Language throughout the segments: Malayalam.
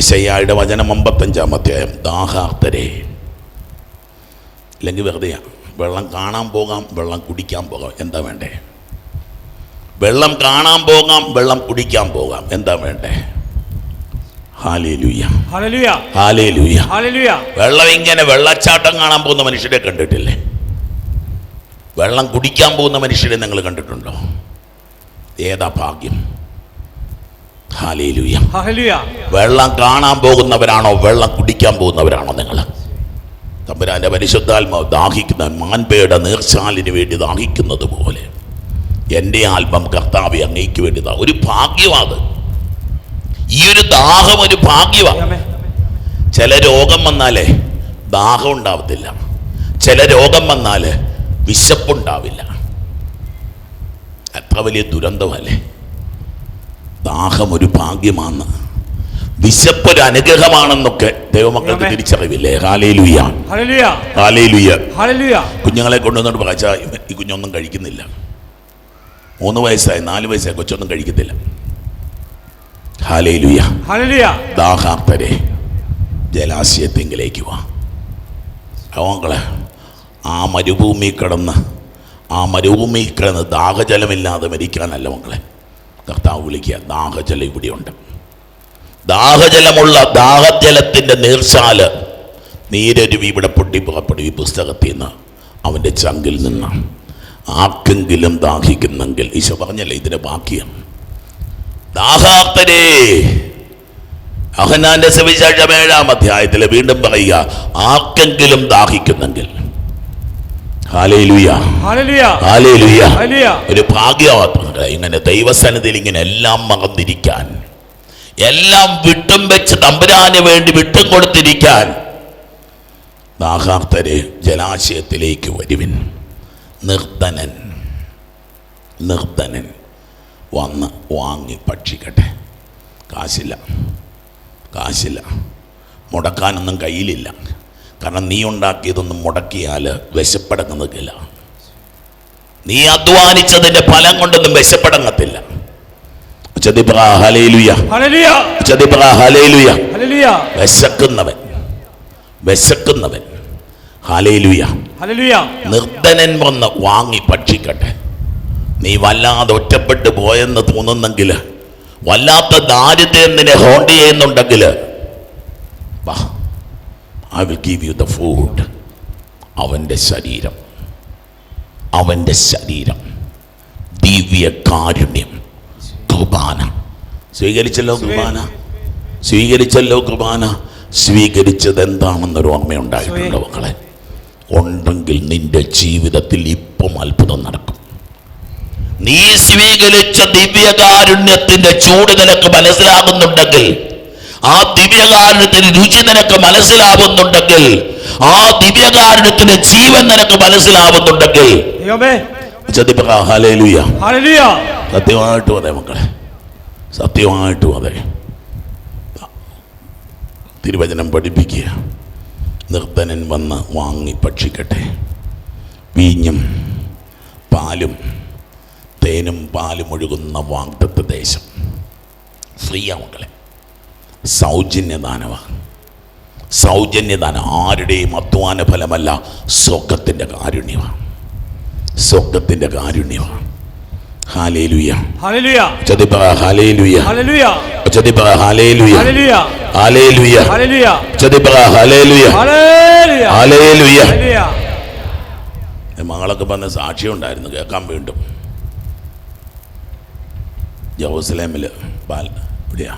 യശയ്യായുടെ വചനം അമ്പത്തഞ്ചാം അധ്യായം. ദാഹാർത്തരെ. അല്ലെങ്കിൽ വെറുതെ വെള്ളം കാണാൻ പോകാം വെള്ളം കുടിക്കാൻ പോകാം. എന്താ വേണ്ടേ? വെള്ളം കാണാൻ പോകാം വെള്ളം കുടിക്കാൻ പോകാം. എന്താ വേണ്ടേ? വെള്ളം ഇങ്ങനെ വെള്ളച്ചാട്ടം കാണാൻ പോകുന്ന മനുഷ്യരെ കണ്ടിട്ടില്ലേ? വെള്ളം കുടിക്കാൻ പോകുന്ന മനുഷ്യരെ നിങ്ങൾ കണ്ടിട്ടുണ്ടോ? ഏതാ ഭാഗ്യം? വെള്ളം കാണാൻ പോകുന്നവരാണോ? വെള്ളം കുടിക്കാൻ പോകുന്നവരാണോ നിങ്ങൾ? തമ്പുരാന്റെ പരിശുദ്ധാത്മാവ് ദാഹിക്കുന്ന മാൻപേയുടെ നീർച്ചാലിന് വേണ്ടി ദാഹിക്കുന്നത് പോലെ. എന്റെ ആത്മം കർത്താവെ അങ്ങേക്ക് വേണ്ടി ദാ- ഒരു ഭാഗ്യമാണ് ഈ ഒരു ദാഹം ഒരു ഭാഗ്യമാണ് ചില രോഗം വന്നാലേ ദാഹം ഉണ്ടാവത്തില്ല. ചില രോഗം വന്നാൽ വിശപ്പുണ്ടാവില്ല. എത്ര വലിയ ദുരന്തമല്ലേ? ദാഹം ഒരു ഭാഗ്യമാണ്. വിശപ്പൊരു അനുഗ്രഹമാണെന്നൊക്കെ ദൈവമക്കൾക്ക് തിരിച്ചറിവില്ലേ? കുഞ്ഞുങ്ങളെ കൊണ്ടുവന്നിട്ട് പറയാ ഈ കുഞ്ഞൊന്നും കഴിക്കുന്നില്ല. മൂന്ന് വയസ്സായി നാല് വയസ്സായി കൊച്ചൊന്നും കഴിക്കത്തില്ല. ദാഹാർത്തരെ ജലാശയത്തെങ്കിലേക്ക് വാ. അവങ്ങളെ ആ മരുഭൂമി കിടന്ന് ആ മരുഭൂമി കിടന്ന് ദാഹജലമില്ലാതെ മരിക്കാനല്ല മക്കളെ. കർത്താവ് വിളിക്കുക ദാഹജലം ഇവിടെയുണ്ട്. ദാഹജലമുള്ള ദാഹജലത്തിന്റെ നീർച്ചാൽ നീരരുവി ഇവിടെ പൊട്ടി പുറപ്പെടും ഈ പുസ്തകത്തിൽ നിന്ന്. അവന്റെ ചങ്കിൽ നിന്ന്. ആർക്കെങ്കിലും ദാഹിക്കുന്നെങ്കിൽ ഈശോ പറഞ്ഞല്ലേ ഇതിന്റെ ബാക്കിയാണ് ദാഹാർത്തരേ. അഹനാന്റെ സുവിശേഷം ഏഴാം അധ്യായത്തിൽ വീണ്ടും പറയുക ആർക്കെങ്കിലും ദാഹിക്കുന്നെങ്കിൽ ഹാലേലുയ ഹല്ലേലൂയ ഹാലേലുയ ഹല്ലേലൂയ ഒരു ഭാഗ്യവാർത്ത ഇങ്ങനെ ദൈവസന്നിധിയിൽ ഇങ്ങനെ എല്ലാം മറന്നിരിക്കാൻ എല്ലാം വിട്ടും വെച്ച് തമ്പുരാന് വേണ്ടി വിട്ടും കൊടുത്തിരിക്കാൻ ദാഹാർത്തരെ ജലാശയത്തിലേക്ക് വരുവിൻ. നിർത്തനൻ നിർത്തനൻ വന്ന് വാങ്ങി ഭക്ഷിക്കട്ടെ. കാശില്ല കാശില്ല. മുടക്കാനൊന്നും കയ്യിലില്ല. കാരണം നീ ഉണ്ടാക്കിയതൊന്നും മുടക്കിയാൽ വിശപ്പടങ്ങുന്നില്ല നീ അധ്വാനിച്ചതിന്റെ ഫലം കൊണ്ടൊന്നും വിശപ്പടങ്ങത്തില്ല. വിശക്കുന്നവൻ. വിശക്കുന്നവൻ. നിർദ്ധനൻ വന്ന് വാങ്ങി ഭക്ഷിക്കട്ടെ. നീ വല്ലാതെ ഒറ്റപ്പെട്ടു പോയെന്ന് തോന്നുന്നെങ്കിൽ വല്ലാത്ത ദാരിദ്ര്യം നിന്നെ ഹോണ്ട് ചെയ്യുന്നുണ്ടെങ്കിൽ I will give you the food അവന്റെ ശരീരം. അവന്റെ ശരീരം. ദിവ്യ കാരുണ്യം. കുർബാന. സ്വീകരിച്ചല്ലോ കുർബാന? സ്വീകരിച്ചല്ലോ കുർബാന? സ്വീകരിച്ചത് എന്താണെന്നൊരു ഓർമ്മയുണ്ടായിട്ടുണ്ടോ മക്കളെ. ഉണ്ടെങ്കിൽ നിന്റെ ജീവിതത്തിൽ ഇപ്പം അത്ഭുതം നടക്കും. നീ സ്വീകരിച്ച ദിവ്യകാരുണ്യത്തിന്റെ ചൂട് നിനക്ക് മനസ്സിലാകുന്നുണ്ടെങ്കിൽ ആ ദിവ്യകാരണത്തിന് രുചി നിനക്ക് മനസ്സിലാവുന്നുണ്ടെങ്കിൽ ആ ദിവ്യകാരണത്തിന് ജീവൻ നിനക്ക് മനസ്സിലാവുന്നുണ്ടെങ്കിൽ. സത്യമായിട്ടും അതെ മക്കളെ. സത്യമായിട്ടും അതെ തിരുവചനം പഠിപ്പിക്കുക. നിർദ്ധനൻ വന്ന് വാങ്ങി ഭക്ഷിക്കട്ടെ. വീഞ്ഞും പാലും തേനും പാലും ഒഴുകുന്ന വാഗ്ദത്ത ദേശം. ഫ്രീയാ മക്കളെ. സൗജന്യദാനമാണ് സൗജന്യദാനം ആരുടെയും അധ്വാന ഫലമല്ല സ്വർഗത്തിന്റെ കാരുണ്യമാണ് സ്വർഗത്തിന്റെ കാരുണ്യമാണ് മകളൊക്കെ പറഞ്ഞ സാക്ഷ്യം ഉണ്ടായിരുന്നു കേൾക്കാൻ വീണ്ടും. ജെറൂസലേമിൽ പാൽ ഇവിടെയാ.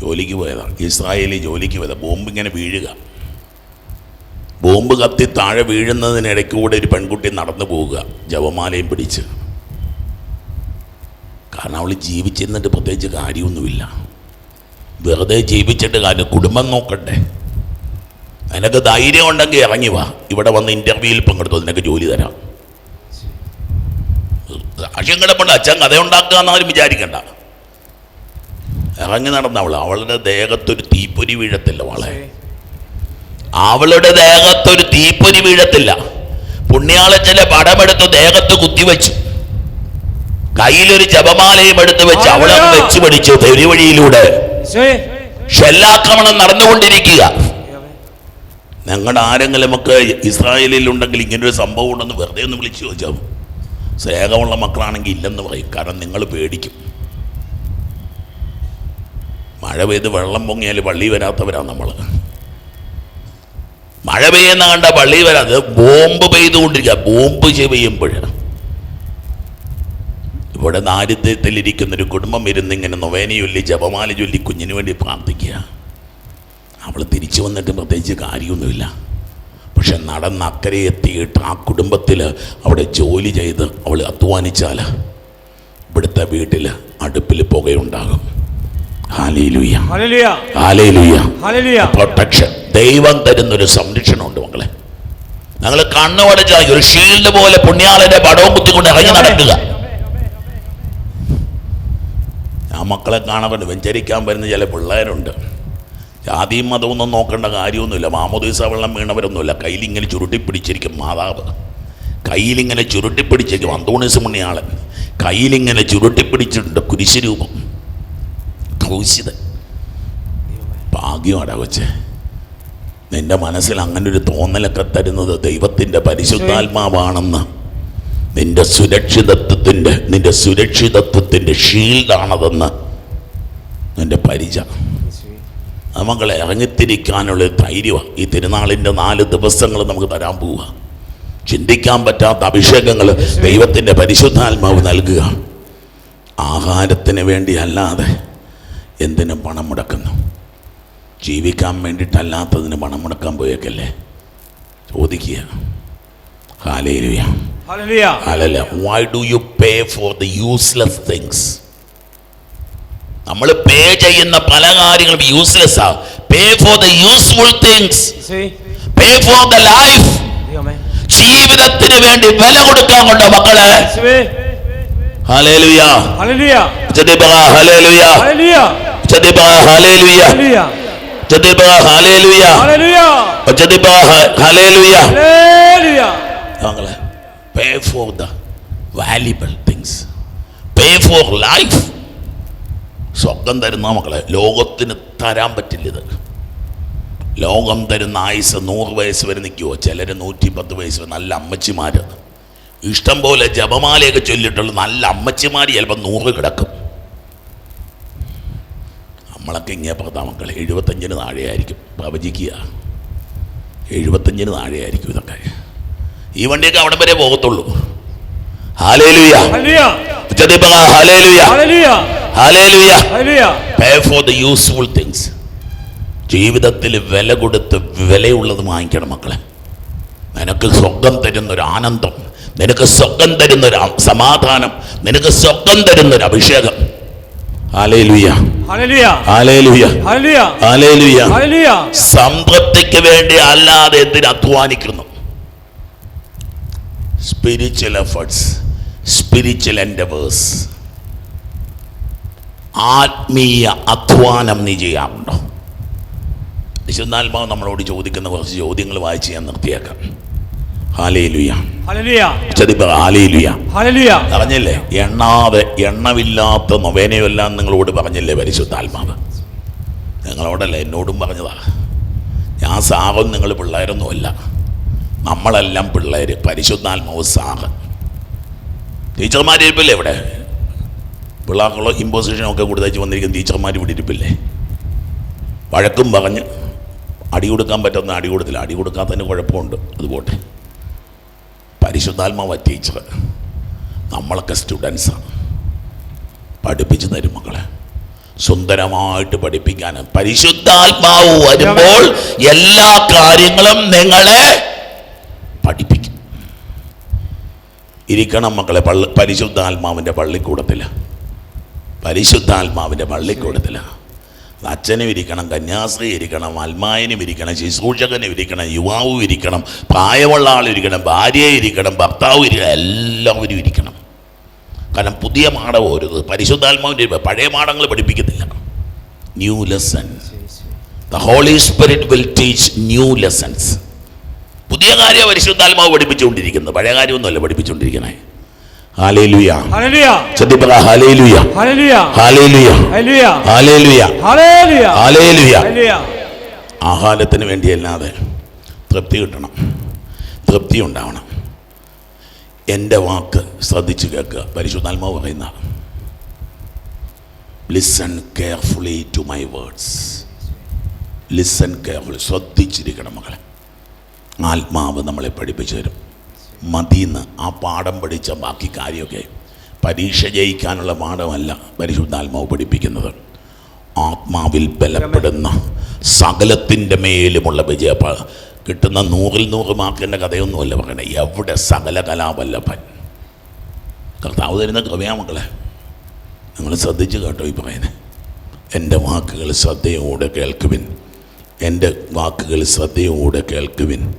ജോലിക്ക് പോയതാണ് ഇസ്രായേലിൽ ജോലിക്ക് പോയതാണ് ബോംബ് ഇങ്ങനെ വീഴുക. ബോംബ് കത്തി താഴെ വീഴുന്നതിനിടയ്ക്ക് കൂടെ ഒരു പെൺകുട്ടി നടന്നു പോവുക. ജവമാലയും പിടിച്ച്. കാരണം അവൾ ജീവിച്ചിരുന്നിട്ട് പ്രത്യേകിച്ച് കാര്യമൊന്നുമില്ല. വെറുതെ ജീവിച്ചിട്ട് കാര്യം. കുടുംബം നോക്കണ്ടേ നിനക്ക് ധൈര്യം ഉണ്ടെങ്കിൽ ഇറങ്ങി വാ. ഇവിടെ വന്ന് ഇന്റർവ്യൂവിൽ പങ്കെടുത്തു നിനക്ക് ജോലി തരാം. സാക്ഷ്യം കിടപ്പുണ്ട് അച്ഛൻ കഥ ഉണ്ടാക്കുക എന്നാലും വിചാരിക്കണ്ട. ഇറങ്ങി നടന്ന അവൾ അവളുടെ ദേഹത്തൊരു തീപ്പൊരി വീഴത്തില്ല അവളെ അവളുടെ ദേഹത്തൊരു തീപ്പൊരി വീഴത്തില്ല. പുണ്യാളച്ചന്റെ പടമെടുത്ത് ദേഹത്ത് കുത്തിവെച്ചു കയ്യിലൊരു ജപമാലയും എടുത്ത് വെച്ച് അവളെ വെച്ച് പിടിച്ചു. തെരുവഴിയിലൂടെ ഈശോയെ ഷെല്ലാക്രമണം നടന്നുകൊണ്ടിരിക്കുക. ഞങ്ങളുടെ ആരെങ്കിലും ഒക്കെ ഇസ്രായേലിൽ ഉണ്ടെങ്കിൽ ഇങ്ങനൊരു സംഭവം ഉണ്ടെന്ന് വെറുതെ ഒന്ന് വിളിച്ചു ചോദിച്ചാൽ സ്നേഹമുള്ള മക്കളാണെങ്കിൽ ഇല്ലെന്ന് പറയും. കാരണം നിങ്ങൾ പേടിക്കും. മഴ പെയ്ത് വെള്ളം പൊങ്ങിയാൽ പള്ളി വരാത്തവരാ നമ്മൾ മഴ പെയ്യുന്ന കണ്ട പള്ളി വരാതെ ബോംബ് പെയ്തുകൊണ്ടിരിക്കുക ബോംബ് പെയ്യുമ്പോഴാണ് ഇവിടെ ദാരിദ്ര്യത്തിലിരിക്കുന്നൊരു കുടുംബം ഇരുന്ന് ഇങ്ങനെ നൊവേന ചൊല്ലി ജപമാല ചൊല്ലി കുഞ്ഞിന് വേണ്ടി പ്രാർത്ഥിക്കുക. അവൾ തിരിച്ചു വന്നിട്ട് പ്രത്യേകിച്ച് കാര്യമൊന്നുമില്ല. പക്ഷെ നടന്ന് അക്കരെ എത്തിയിട്ട് ആ കുടുംബത്തിൽ അവിടെ ജോലി ചെയ്ത് അവൾ അധ്വാനിച്ചാൽ ഇവിടുത്തെ വീട്ടിൽ അടുപ്പിൽ പുകയുണ്ടാകും. പ്രൊട്ടക്ഷൻ. ദൈവം തരുന്നൊരു സംരക്ഷണമുണ്ട് മക്കളെ. ഞങ്ങൾ കണ്ണുവടച്ചാൽ ഒരു ഷീൽഡ് പോലെ പുണ്യാളന്റെ പടവും കുത്തിക്കൊണ്ട് ഇറങ്ങി നടക്കുക. ആ മക്കളെ കാണാൻ വെഞ്ചരിക്കാൻ വരുന്ന ചില പിള്ളേരുണ്ട്. ജാതിയും മതമൊന്നും നോക്കേണ്ട കാര്യമൊന്നുമില്ല. മാമോദീസ വെള്ളം വീണവരൊന്നുമില്ല. കയ്യിലിങ്ങനെ ചുരുട്ടിപ്പിടിച്ചിരിക്കും മാതാവ്. കയ്യിലിങ്ങനെ ചുരുട്ടിപ്പിടിച്ചിരിക്കും. അന്തോണീസ് മുണിയാളൻ കയ്യിലിങ്ങനെ ചുരുട്ടിപ്പിടിച്ചിട്ടുണ്ട് കുരിശ് ഭാഗ്യം ഭാഗ്യമാടാ കൊച്ചേ. നിന്റെ മനസ്സിൽ അങ്ങനെ ഒരു തോന്നലൊക്കെ തരുന്നത് ദൈവത്തിന്റെ പരിശുദ്ധാത്മാവാണെന്ന്. നിന്റെ സുരക്ഷിതത്വത്തിന്റെ നിന്റെ സുരക്ഷിതത്വത്തിന്റെ ഷീൽഡാണതെന്ന് നിന്റെ പരിച മക്കളെ ഇറങ്ങിത്തിരിക്കാനുള്ള ധൈര്യമാണ് ഈ തിരുനാളിന്റെ നാല് ദിവസങ്ങൾ നമുക്ക് തരാൻ പോവുക ചിന്തിക്കാൻ പറ്റാത്ത അഭിഷേകങ്ങൾ ദൈവത്തിന്റെ പരിശുദ്ധാത്മാവ് നൽകുക. ആഹാരത്തിന് വേണ്ടി അല്ലാതെ എന്തിനും പണം മുടക്കുന്നു? ജീവിക്കാൻ വേണ്ടിയിട്ടല്ലാത്തതിന് പണം മുടക്കാൻ പോയേക്കല്ലേ? ചോദിക്കുക. Hallelujah hallelujah. അല്ലല്ല why do you pay for the useless things നമ്മൾ പേ ചെയ്യുന്ന പല കാര്യങ്ങളും യൂസ്ലെസ് ആ. Pay for the useful things pay for the life ജീവിതത്തിന് വേണ്ടി വില കൊടുക്കാൻ കൊണ്ടോ മക്കളെ? Hallelujah hallelujah hallelujah pay for the valuable things pay for life സ്വർഗം തരുന്ന മക്കളെ ലോകത്തിന് തരാൻ പറ്റില്ല ഇത്. ലോകം തരുന്ന ആയുസ് നൂറ് വയസ്സ് വരെ നിൽക്കുമോ ചിലർ നൂറ്റി പത്ത് വയസ്സ് വരെ നല്ല അമ്മച്ചിമാർ ഇഷ്ടം പോലെ ജപമാലയൊക്കെ ചൊല്ലിട്ടുള്ള നല്ല അമ്മച്ചിമാർ ചിലപ്പോൾ നൂറ് കിടക്കും. നമ്മളൊക്കെ ഇങ്ങനെ പറഞ്ഞ മക്കൾ എഴുപത്തഞ്ചിന് താഴെയായിരിക്കും. പ്രവചിക്കുക. എഴുപത്തഞ്ചിന് താഴെയായിരിക്കും ഇതൊക്കെ. ഈ വണ്ടിയൊക്കെ അവിടെ വരെ പോകത്തുള്ളൂ. യൂസ്ഫുൾ തിങ്സ് ജീവിതത്തിൽ വില കൊടുത്ത് വിലയുള്ളത് വാങ്ങിക്കണം മക്കളെ. നിനക്ക് സ്വർഗം തരുന്നൊരു ആനന്ദം. നിനക്ക് സ്വർഗം തരുന്ന ഒരു സമാധാനം. നിനക്ക് സ്വർഗം തരുന്നൊരു അഭിഷേകം. സംതൃപ്തിക്ക് വേണ്ടി അല്ലാതെ എന്തിന് അധ്വാനിക്കുന്നു? സ്പിരിച്വൽ എഫേർട്സ് സ്പിരിച്വൽ എൻഡവേഴ്സ് ആത്മീയ അധ്വാനം നീ ചെയ്യാറുണ്ടോ? വിശുദ്ധാത്മാവ് നമ്മളോട് ചോദിക്കുന്ന കുറച്ച് ചോദ്യങ്ങൾ വായിച്ച് ഞാൻ നിർത്തിയേക്കാം. പറഞ്ഞില്ലേ? എണ്ണാതെ എണ്ണമില്ലാത്ത നൊവേനയെല്ലാം നിങ്ങളോട് പറഞ്ഞില്ലേ പരിശുദ്ധാത്മാവ്? നിങ്ങളോടല്ല എന്നോടും പറഞ്ഞതാ? ഞാൻ സാഹം നിങ്ങൾ പിള്ളേരൊന്നുമല്ല നമ്മളെല്ലാം പിള്ളേർ പരിശുദ്ധാത്മാവ് സാഹ ടീച്ചർമാർ ഇരിപ്പില്ലേ ഇവിടെ? പിള്ളേർക്കുള്ള ഇമ്പോസിഷനൊക്കെ കൊടുത്തേച്ച് വന്നിരിക്കുന്ന ടീച്ചർമാർ ഇവിടെ ഇരിപ്പില്ലേ? വഴക്കും പറഞ്ഞ് അടി കൊടുക്കാൻ പറ്റുന്ന അടി കൊടുത്തില്ല. അടി കൊടുക്കാത്തതിന് കുഴപ്പമുണ്ട്. അതുപോട്ടെ. പരിശുദ്ധാത്മാവ് ടീച്ചർ നമ്മളൊക്കെ സ്റ്റുഡൻസാണ് പഠിപ്പിച്ചു തരും മക്കളെ. സുന്ദരമായിട്ട് പഠിപ്പിക്കാൻ പരിശുദ്ധാത്മാവ് വരുമ്പോൾ എല്ലാ കാര്യങ്ങളും നിങ്ങളെ പഠിപ്പിക്കും. ഇരിക്കണം മക്കളെ പള്ളി പരിശുദ്ധാത്മാവിന്റെ പള്ളിക്കൂടത്തിൽ പരിശുദ്ധാത്മാവിന്റെ പള്ളിക്കൂടത്തില. അച്ഛനും ഇരിക്കണം കന്യാസ്ത്രീ ഇരിക്കണം അൽമായനും ഇരിക്കണം ശുശ്രൂഷകനും ഇരിക്കണം യുവാവും ഇരിക്കണം പ്രായമുള്ള ആളിരിക്കണം ഭാര്യയെ ഇരിക്കണം ഭർത്താവ് ഇരിക്കണം എല്ലാവരും ഇരിക്കണം കാരണം പുതിയ മാടം ഓരോ പരിശുദ്ധാത്മാവിന്റെ പഴയ മാടങ്ങൾ പഠിപ്പിക്കുന്നില്ല. New lesson the holy spirit will teach new lessons പുതിയ കാര്യം പരിശുദ്ധാത്മാവ് പഠിപ്പിച്ചുകൊണ്ടിരിക്കുന്നത്. പഴയ കാര്യമൊന്നുമല്ല പഠിപ്പിച്ചുകൊണ്ടിരിക്കണേ ആഹാരത്തിന് വേണ്ടിയല്ലാതെ തൃപ്തി കിട്ടണം. തൃപ്തി ഉണ്ടാവണം. എന്റെ വാക്ക് ശ്രദ്ധിച്ച് കേൾക്കുക. പരിശുദ്ധാത്മാവ് പറയുന്ന listen carefully to my words listen carefully ശ്രദ്ധിച്ചിരിക്കണം മകളെ ആത്മാവ് നമ്മളെ പഠിപ്പിച്ചു തരും. മതിന്ന് ആ പാഠം പഠിച്ച ബാക്കി കാര്യമൊക്കെ. പരീക്ഷ ജയിക്കാനുള്ള പാഠമല്ല പരിശുദ്ധാത്മാവ് പഠിപ്പിക്കുന്നത്. ആത്മാവിൽ ബലപ്പെടുന്ന സകലത്തിന്റെ മേലുമുള്ള വിജയ കിട്ടുന്ന നൂറിൽ നൂറ് മാർക്കിന്റെ കഥയൊന്നുമല്ല പറയണേ. എവിടെ സകല കലാവല്ലഭൻ? കർത്താവ് തരുന്ന കൃപയാ മക്കളെ. നിങ്ങൾ ശ്രദ്ധിച്ച് കേട്ടോ ഈ പറയുന്നത്. എന്റെ വാക്കുകൾ ശ്രദ്ധയോടെ കേൾക്കുവിൻ. എന്റെ വാക്കുകൾ ശ്രദ്ധയോടെ കേൾക്കുവിൻ.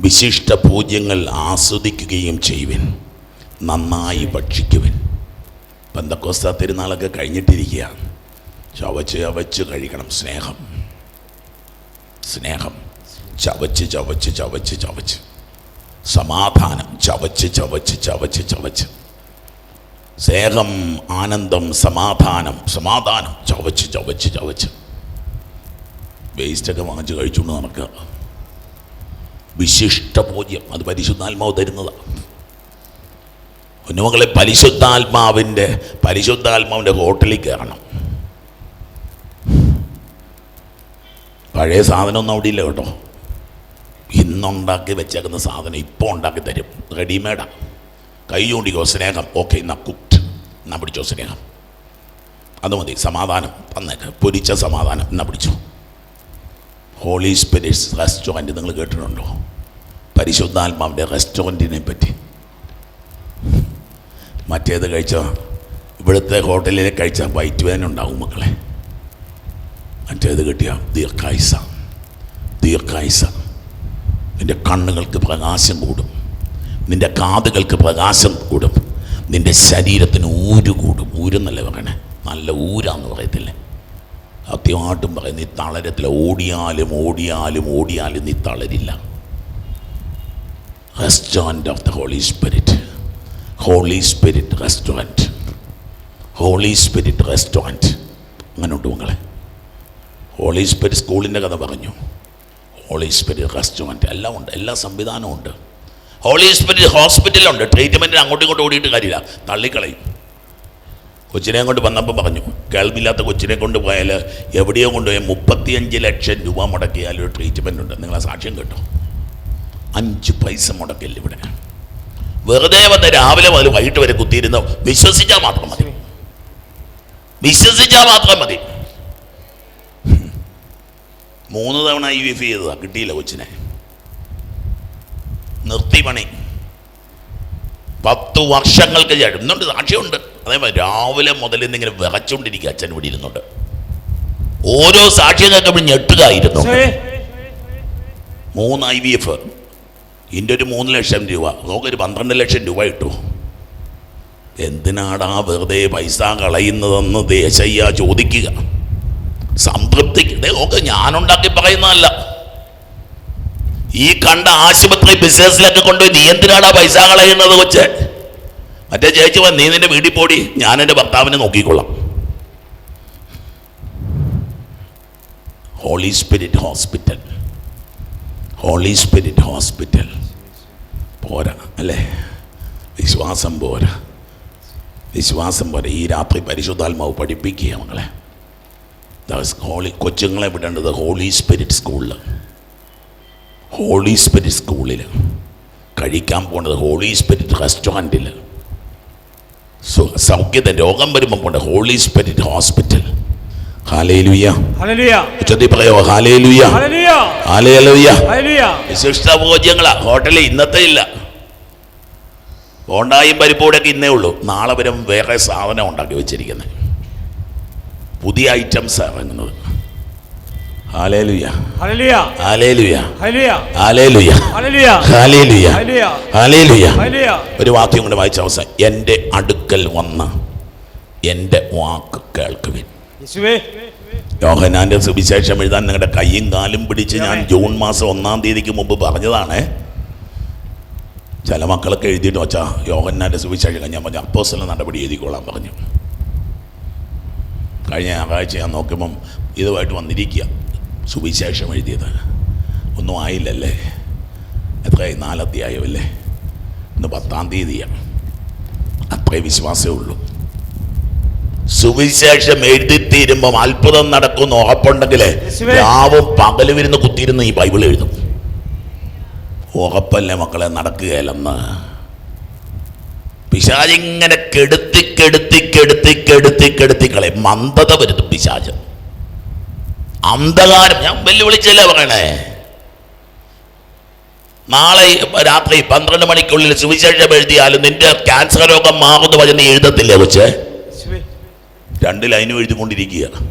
വിശിഷ്ട പൂജ്യങ്ങൾ ആസ്വദിക്കുകയും ചെയ്യുവൻ. നന്നായി ഭക്ഷിക്കുവൻ. പന്തക്കോസ്ത തിരുനാളൊക്കെ കഴിഞ്ഞിട്ടിരിക്കുക. ചവച്ച് ചവച്ച് കഴിക്കണം സ്നേഹം. സ്നേഹം. ചവച്ച് ചവച്ച് ചവച്ച് ചവച്ച്. സമാധാനം. ചവച്ച് ചവച്ച് ചവച്ച് ചവച്ച്. സ്നേഹം ആനന്ദം സമാധാനം. സമാധാനം. ചവച്ച് ചവച്ച് ചവച്ച്. വേസ്റ്റൊക്കെ വാങ്ങിച്ച് കഴിച്ചുകൊണ്ട് നടക്കുക. വിശിഷ്ട പൂജ്യം. അത് പരിശുദ്ധാത്മാവ് തരുന്നതാണ് കുഞ്ഞുമകളെ പരിശുദ്ധാത്മാവിന്റെ പരിശുദ്ധാത്മാവിന്റെ ഹോട്ടലിൽ കയറണം. പഴയ സാധനമൊന്നും അവിടെ ഇല്ല കേട്ടോ. ഇന്നുണ്ടാക്കി വെച്ചേക്കുന്ന സാധനം ഇപ്പോൾ ഉണ്ടാക്കി തരും. റെഡിമെയ്ഡാണ് കൈ ചൂണ്ടിക്കോ സ്നേഹം. ഓക്കെ എന്നാ കുക്ട് എന്നാ പിടിച്ചോ സ്നേഹം. അത് മതി സമാധാനം. തന്നേക്ക്. പൊരിച്ച സമാധാനം. എന്നാ പിടിച്ചോ. ഹോളി സ്പിരിറ്റ്സ് റെസ്റ്റോറന്റ് നിങ്ങൾ കേട്ടിട്ടുണ്ടോ? പരിശുദ്ധാത്മാവിന്റെ റെസ്റ്റോറന്റിനെ പറ്റി. മറ്റേത് കഴിച്ച? ഇവിടുത്തെ ഹോട്ടലിൽ കഴിച്ചാൽ വൈറ്റ് വേദന ഉണ്ടാവും മക്കളെ. മറ്റേത് കിട്ടിയ? ദീർഘായുസ ദീർഘായുസ നിന്റെ കണ്ണുകൾക്ക് പ്രകാശം കൂടും. നിന്റെ കാതുകൾക്ക് പ്രകാശം കൂടും. നിന്റെ ശരീരത്തിന് ഊര് കൂടും. ഊരെന്നല്ലേ പറയണേ? നല്ല ഊരാന്ന് പറയത്തില്ലേ? സത്യമായിട്ടും പറയും നീ തളരത്തില്ല ഓടിയാലും ഓടിയാലും ഓടിയാലും നീ തളരില്ല. Restaurant of the holy spirit holy spirit restaurant holy spirit restaurant അങ്ങനെ ഉണ്ട് ഹോളി സ്പിരിറ്റ് സ്കൂളിന്റെ കഥ പറഞ്ഞു. ഹോളി സ്പിരിറ്റ് റെസ്റ്റോറന്റ് എല്ലാം ഉണ്ട് എല്ലാ സംവിധാനവും ഉണ്ട്. ഹോളി സ്പിരിറ്റ് ഹോസ്പിറ്റലുണ്ട് ട്രീറ്റ്മെന്റിന് അങ്ങോട്ടും ഇങ്ങോട്ടും ഓടിയിട്ട് കാര്യമില്ല. തള്ളിക്കളയും. കൊച്ചിനെ കൊണ്ട് വന്നപ്പോൾ പറഞ്ഞു കേൾവില്ലാത്ത കൊച്ചിനെ കൊണ്ട് പോയാൽ എവിടെയോ കൊണ്ടുപോയാൽ മുപ്പത്തിയഞ്ച് ലക്ഷം രൂപ മുടക്കിയാൽ ഒരു ട്രീറ്റ്മെന്റ് ഉണ്ട്. നിങ്ങളെ സാക്ഷ്യം കേട്ടോ. അഞ്ച് പൈസ മുടക്കില്ല ഇവിടെ. വെറുതെ വന്ന് രാവിലെ മുതൽ വൈകിട്ട് വരെ കുത്തിയിരുന്ന വിശ്വസിച്ചാൽ മാത്രം മതി. വിശ്വസിച്ചാൽ മാത്രം മതി. മൂന്ന് തവണ ഐ വി എഫ് ചെയ്തതാ കിട്ടിയില്ല കൊച്ചിനെ. നിർത്തി പണി. പത്ത് വർഷങ്ങൾക്ക് ശേഷം. ഇന്നുണ്ട് സാക്ഷ്യമുണ്ട്. അതേപോലെ രാവിലെ മുതൽ ഇന്നിങ്ങനെ വിറച്ചുകൊണ്ടിരിക്കുക. അച്ഛൻ ഇവിടെ ഇരുന്നുണ്ട് ഓരോ സാക്ഷ്യം കേട്ടപ്പോൾ ഞെട്ടുകയായിരുന്നു. മൂന്ന് ഐ വി എഫ് ഇതിന്റെ ഒരു മൂന്ന് ലക്ഷം രൂപ. നമുക്കൊരു പന്ത്രണ്ട് ലക്ഷം രൂപ കിട്ടു എന്തിനാടാ വെറുതെ പൈസ കളയുന്നതെന്ന് ദേശയ്യ ചോദിക്കുക. സംതൃപ്തിക്ക്. ദേ നോക്ക് ഞാനുണ്ടാക്കി പറയുന്നതല്ല. ഈ കണ്ട ആശുപത്രി ബിസിനസ്സിലൊക്കെ കൊണ്ടുപോയി നീ എന്തിനാടാ പൈസ കളയുന്നത് കൊച്ച്? മറ്റേ ചേച്ചി വന്ന് നീ നിന്റെ വീട്ടിൽ പോടി ഞാൻ എന്റെ ഭർത്താവിനെ നോക്കിക്കൊള്ളാം. Holy spirit hospital holy spirit hospital പോരാ അല്ലേ? വിശ്വാസം പോരാ. വിശ്വാസം പോരാ. ഈ രാത്രി പരിശുദ്ധാത്മാവ് പഠിപ്പിക്കുക മകളെ ഹോളി കൊച്ചുങ്ങളെ വിടേണ്ടത് ഹോളി സ്പിരിറ്റ് സ്കൂളിൽ ഹോളി സ്പിരിറ്റ് സ്കൂളിൽ കഴിക്കാൻ പോണത് ഹോളി സ്പിരിറ്റ് റെസ്റ്റോറന്റിൽ സൗഖ്യത രോഗം വരുമ്പോൾ പോണ്ട ഹോളി സ്പിരിറ്റ് ഹോസ്പിറ്റൽ ഭോജ്യങ്ങളാ ഹോട്ടലിൽ ഇന്നത്തെ ഇല്ല. ബോണ്ടായും പരിപ്പൂടൊക്കെ ഇന്നേ ഉള്ളൂ. നാളെ വരും വേറെ സാധനം ഉണ്ടാക്കി വെച്ചിരിക്കുന്നത് പുതിയ ഐറ്റംസ് ഇറങ്ങുന്നത്. ഒരു വാക്യം കൊണ്ട് വായിച്ച അവസാനം എന്റെ അടുക്കൽ വന്ന എന്റെ വാക്ക് കേൾക്കുവിൻ യോഹനാന്റെ സുവിശേഷം എഴുതാൻ നിങ്ങളുടെ കൈയും കാലും പിടിച്ച് ഞാൻ ജൂൺ മാസം ഒന്നാം തീയതിക്ക് മുമ്പ് പറഞ്ഞതാണ് ചില മക്കളൊക്കെ എഴുതിയിട്ട് വച്ചാ യോഹന്നാന്റെ സുവിശേഷം ഞാൻ പറഞ്ഞു അപ്പോസ്തല നടപടി എഴുതിക്കോളാൻ പറഞ്ഞു കഴിഞ്ഞ ഞായറാഴ്ച ഞാൻ നോക്കുമ്പം ഇതുമായിട്ട് വന്നിരിക്കുക സുവിശേഷം എഴുതിയത് ഒന്നും ആയില്ലല്ലേ? എത്രയായി? നാലധ്യായമല്ലേ ഇന്ന് പത്താം തീയതിയാണ്. അത്രേ വിശ്വാസമേ ഉള്ളൂ. സുവിശേഷം എഴുതി തീരുമ്പം അത്ഭുതം നടക്കുന്ന ഉറപ്പുണ്ടെങ്കിൽ രാവും പകലും ഇരുന്ന് കുത്തിയിരുന്ന് ഈ ബൈബിൾ എഴുതും. ഉറപ്പല്ലേ മക്കളെ? നടക്കുകയല്ലെന്ന്. പിശാജിങ്ങനെ കെടുത്തി കെടുത്തി കെടുത്തി കെടുത്തി കെടുത്തി കളയും. മന്ദത വരുത്തും പിശാച്. അന്ധകാരം. ഞാൻ വെല്ലുവിളിച്ചല്ലേ പറയണേ? നാളെ രാത്രി പന്ത്രണ്ട് മണിക്കുള്ളിൽ സുവിശേഷം എഴുതിയാലും നിന്റെ ക്യാൻസർ രോഗം മാറുന്നു വചന എഴുതത്തില്ലേ കൊച്ചെ? രണ്ട് ലൈനും എഴുതിക്കൊണ്ടിരിക്കുകയാണ്.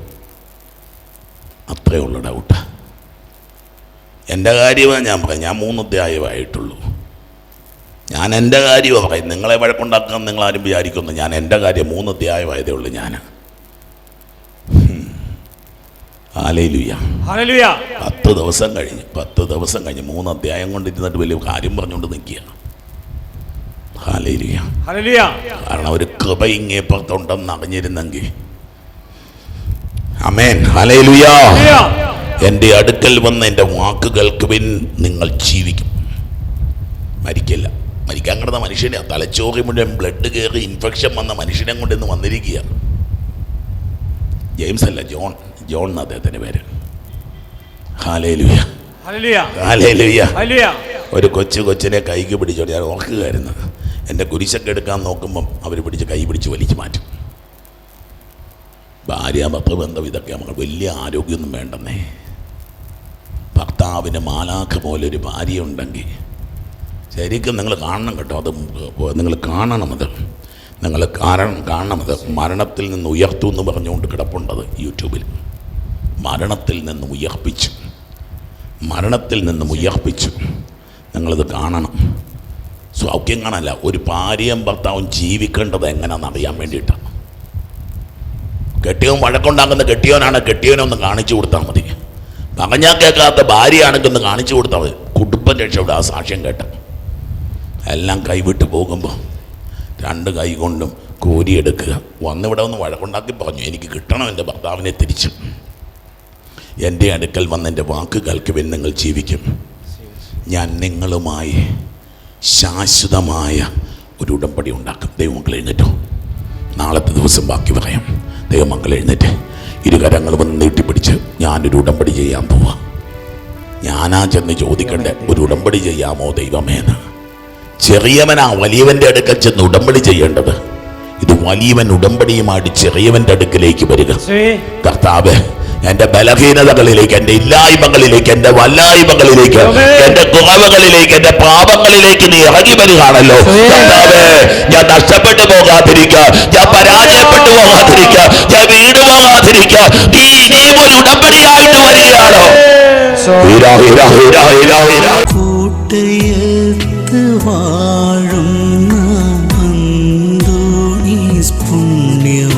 അത്രേ ഉള്ള ഡൗട്ട് എന്റെ കാര്യമാണ് ഞാൻ പറയാം. ഞാൻ മൂന്ന് അധ്യായമായിട്ടുള്ളൂ. ഞാൻ എന്റെ കാര്യമാണ് പറയും നിങ്ങളെ വഴക്കുണ്ടാക്കാൻ നിങ്ങൾ ആരും വിചാരിക്കുന്നു. ഞാൻ എന്റെ കാര്യം മൂന്ന് അധ്യായമായതേ ഉള്ളൂ ഞാൻ പത്ത് ദിവസം കഴിഞ്ഞ് പത്ത് ദിവസം കഴിഞ്ഞ് മൂന്ന് അധ്യായം കൊണ്ടിരുന്നിട്ട് വലിയ കാര്യം പറഞ്ഞുകൊണ്ട് നിൽക്കുക ആലയിലുയ്യ ഹല്ലേലൂയ കാരണം ഒരു കൃപ ഇങ്ങേപ്പുറത്തുണ്ടെന്ന് അറിഞ്ഞിരുന്നെങ്കിൽ. അമേൻ ഹല്ലേലൂയ എന്റെ അടുക്കൽ വന്ന എന്റെ വാക്ക് കേൾക്കുവിൻ നിങ്ങൾ ജീവിക്കും. മരിക്കില്ല. മരിക്കാൻ കിടന്ന മനുഷ്യനെ തലച്ചോറി മുഴുവൻ ബ്ലഡ് കയറി ഇൻഫെക്ഷൻ വന്ന മനുഷ്യനെ കൊണ്ട് ഇന്ന് വന്നിരിക്കുക ജെയിംസ് അല്ല ജോൺ. ജോൺ എന്ന അദ്ദേഹത്തിന്റെ പേര് ഒരു കൊച്ചു കൊച്ചിനെ കൈക്ക് പിടിച്ചോണ്ട് ഞാൻ ഓർക്കുകയായിരുന്നു എന്റെ കുരിശൊക്കെ എടുക്കാൻ നോക്കുമ്പം അവർ പിടിച്ച് കൈ പിടിച്ച് വലിച്ചു മാറ്റും. ഭാര്യ ഭർത്തൃ ബന്ധം ഇതൊക്കെ നമുക്ക് വലിയ ആരോഗ്യമൊന്നും വേണ്ടെന്നേ. ഭർത്താവിന് മാലാഖ പോലെ ഒരു ഭാര്യ ഉണ്ടെങ്കിൽ ശരിക്കും നിങ്ങൾ കാണണം കേട്ടോ അത് നിങ്ങൾ കാണണം അത്. നിങ്ങൾ കാരണം കാണണം അത്. മരണത്തിൽ നിന്ന് ഉയർത്തു എന്ന് പറഞ്ഞുകൊണ്ട് കിടപ്പുണ്ടത് യൂട്യൂബിൽ. മരണത്തിൽ നിന്ന് ഉയർപ്പിച്ചു. മരണത്തിൽ നിന്ന് ഉയർപ്പിച്ചു. നിങ്ങളിത് കാണണം. സൗഖ്യം കാണാനല്ല ഒരു ഭാര്യയും ഭർത്താവും ജീവിക്കേണ്ടത് എങ്ങനെയാണെന്ന് അറിയാൻ വേണ്ടിയിട്ടാണ് കെട്ടിയവൻ വഴക്കുണ്ടാക്കുന്ന കെട്ടിയവനാണ്. കെട്ടിയവനൊന്ന് കാണിച്ചു കൊടുത്താൽ മതി. പറഞ്ഞാൽ കേൾക്കാത്ത ഭാര്യയാണെങ്കിൽ ഒന്ന് കാണിച്ചു കൊടുത്താൽ മതി. കുടുംബം രക്ഷപ്പെടും. ആ സാക്ഷ്യം കേട്ട. എല്ലാം കൈവിട്ട് പോകുമ്പോൾ രണ്ട് കൈ കൊണ്ടും കോരിയെടുക്കുക. വന്നിവിടെ ഒന്ന് വഴക്കുണ്ടാക്കി പറഞ്ഞു. എനിക്ക് കിട്ടണം എന്റെ ഭർത്താവിനെ തിരിച്ചു. എന്റെ അടുക്കൽ വന്ന എന്റെ വാക്കുകൾക്ക് കേൾക്കുവിൻ നിങ്ങൾ ജീവിക്കും. ഞാൻ നിങ്ങളുമായി ശാശ്വതമായ ഒരു ഉടമ്പടി ഉണ്ടാക്കും. ദൈവമക്കൾ എഴുന്നേറ്റോ. നാളത്തെ ദിവസം ബാക്കി പറയാം. ദൈവമക്കൾ എഴുന്നേറ്റ്. ഇരുകരങ്ങൾ വന്ന് നീട്ടിപ്പിടിച്ച് ഞാനൊരു ഉടമ്പടി ചെയ്യാൻ പോവാം. ഞാനാ ചെന്ന് ചോദിക്കണ്ടേ ഒരു ഉടമ്പടി ചെയ്യാമോ ദൈവമേന്ന് ചെറിയവനാ വലിയവന്റെ അടുക്കൽ ചെന്ന് ഉടമ്പടി ചെയ്യേണ്ടത്. ഇത് വലിയവൻ ഉടമ്പടിയുമായിട്ട് ചെറിയവന്റെ അടുക്കിലേക്ക് വരിക. കർത്താവ് എന്റെ ബലഹീനതകളിലേക്ക് എന്റെ ഇല്ലായ്മകളിലേക്ക് എന്റെ വല്ലായ്മകളിലേക്ക് എന്റെ കുറവുകളിലേക്ക് എന്റെ പാപങ്ങളിലേക്ക് നീ ഇറങ്ങി വരികയാണല്ലോ. ഞാൻ നഷ്ടപ്പെട്ടു പോകാതിരിക്ക ഞാൻ പരാജയപ്പെട്ടു പോകാതിരിക്ക ഞാൻ വീണു പോകാതിരിക്ക നീ ഇനിയും ഒരു ഉടമ്പടിയായിട്ട് വരികയാണോ. കൂട്ടയത്ത് വാഴുന്ന.